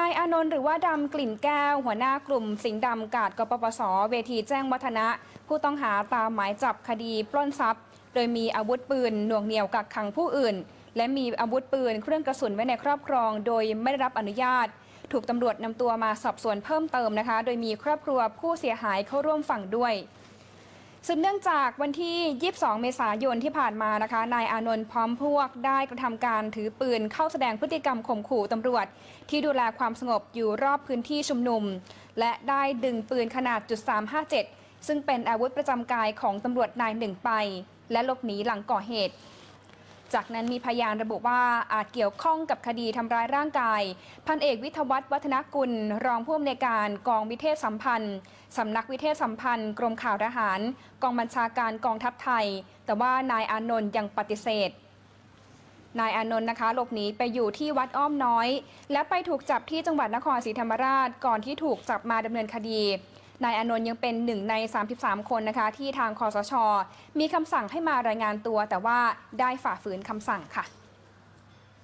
นายอานนท์หรือว่าดำกลิ่นแก้ว หัวหน้ากลุ่มสิงห์ดำกาดกปปส เวทีแจ้งวัฒนะ ผู้ต้องหาตามหมายจับคดีปล้นทรัพย์ โดยมีอาวุธปืนหน่วงเหนี่ยวกักขังผู้อื่น และมีอาวุธปืนเครื่องกระสุนไว้ในครอบครอง โดยไม่ได้รับอนุญาต ถูกตำรวจนำตัวมาสอบสวนเพิ่มเติมนะคะ โดยมีครอบครัวผู้เสียหายเข้าร่วมฟังด้วย สืบเนื่องจากวันที่ 22 เมษายนที่ผ่านมานะคะ นายอานนท์พร้อมพวกได้กระทำการถือปืนเข้าแสดงพฤติกรรมข่มขู่ตำรวจ ที่ดูแลความสงบอยู่รอบพื้นที่ชุมนุม และได้ดึงปืนขนาดจุด357 ซึ่งเป็นอาวุธประจำกายของตำรวจนายหนึ่งไป และหลบหนีหลังก่อเหตุ จากนั้นมีพยานระบุว่าอาจเกี่ยวข้องกับคดีทำร้ายร่างกาย พันเอกวิทวัฒน์วัฒนกุล รองผู้อำนวยการกองวิเทศสัมพันธ์สำนักวิเทศสัมพันธ์ กรมข่าวทหาร กองบัญชาการกองทัพไทย แต่ว่านายอานนท์ยังปฏิเสธนายอานนท์นะคะหลบหนีไปอยู่ที่วัดอ้อมน้อย และไปถูกจับที่จังหวัดนครศรีธรรมราช ก่อนที่ถูกจับมาดำเนินคดี นายอนนท์ยังเป็นหนึ่งใน 33 คนนะคะ ที่ทางคอสช มีคำสั่งให้มารายงานตัว แต่ว่าได้ฝ่าฝืนคำสั่งค่ะ